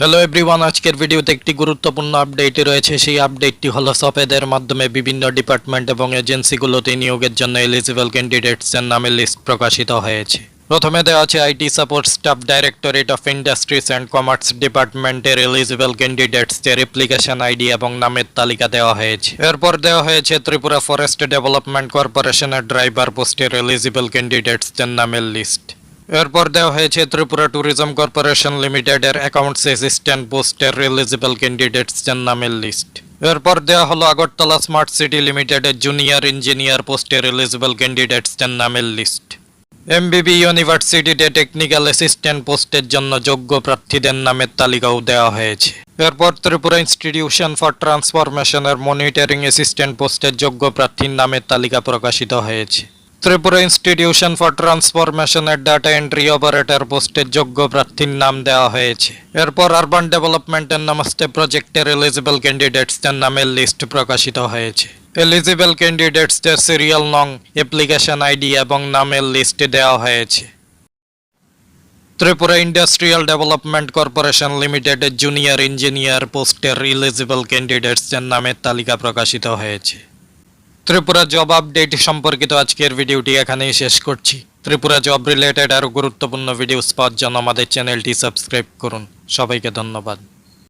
Hello everyone আজকের ভিডিওতে একটি গুরুত্বপূর্ণ আপডেট রয়েছে। সেই আপডেটটি হলো সফেদের মাধ্যমে বিভিন্ন ডিপার্টমেন্ট এবং এজেন্সিগুলোতে নিয়োগের জন্য এলিজিবল ক্যান্ডিডেটসের নামের লিস্ট প্রকাশিত হয়েছে। প্রথমে দেওয়া আছে IT support staff directorate of industries and commerce ডিপার্টমেন্টের এলিজিবল ক্যান্ডিডেটসদের অ্যাপ্লিকেশন আইডি এবং নামের তালিকা দেওয়া হয়েছে। এরপর দেওয়া হয়েছে ত্রিপুরা ফরেস্ট ডেভেলপমেন্ট কর্পোরেশনের ড্রাইভার পোস্টের এলিজিবল ক্যান্ডিডেটসদের নামের লিস্ট এরপর দেওয়া হয়েছে ত্রিপুরা ট্যুরিজম কর্পোরেশন লিমিটেডের অ্যাকাউন্টস অ্যাসিস্ট্যান্ট পোস্টের এলিজিবল ক্যান্ডিডেটসদের নামের লিস্ট এরপর দেওয়া হলো আগরতলা স্মার্ট সিটি লিমিটেডের জুনিয়র ইঞ্জিনিয়ার পোস্টের এলিজিবল ক্যান্ডিডেটসদের নামের লিস্ট এমবিবি ইউনিভার্সিটিতে টেকনিক্যাল অ্যাসিস্ট্যান্ট পোস্টের জন্য যোগ্য প্রার্থীদের নামের তালিকাও দেওয়া হয়েছে। এরপর ত্রিপুরা ইনস্টিটিউশন ফর ট্রান্সফরমেশনের মনিটরিং অ্যাসিস্ট্যান্ট পোস্টের যোগ্য প্রার্থীর নামের তালিকা প্রকাশিত হয়েছে। ত্রিপুরা ইনস্টিটিউশন ফর ট্রান্সফরমেশনের ডাটা এন্ট্রি অপারেটর পোস্টের যোগ্য প্রার্থীর নাম দেওয়া হয়েছে। এরপর আরবান ডেভেলপমেন্টের নমস্তে প্রজেক্টের এলিজিবল ক্যান্ডিডেটসদের নামের লিস্ট প্রকাশিত হয়েছে। এলিজিবল ক্যান্ডিডেটসদের সিরিয়াল নং অ্যাপ্লিকেশন আইডি এবং নামের লিস্ট দেওয়া হয়েছে। ত্রিপুরা ইন্ডাস্ট্রিয়াল ডেভেলপমেন্ট কর্পোরেশন লিমিটেডের জুনিয়র ইঞ্জিনিয়ার পোস্টের এলিজিবল ক্যান্ডিডেটসদের নামের তালিকা প্রকাশিত হয়েছে। ত্রিপুরা জব আপডেট সম্পর্কিত আজকের ভিডিওটি এখানেই শেষ করছি। ত্রিপুরা জব রিলেটেড আরও গুরুত্বপূর্ণ ভিডিওস পাওয়ার জন্য আমাদের চ্যানেলটি সাবস্ক্রাইব করুন। সবাইকে ধন্যবাদ।